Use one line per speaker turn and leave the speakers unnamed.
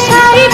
sari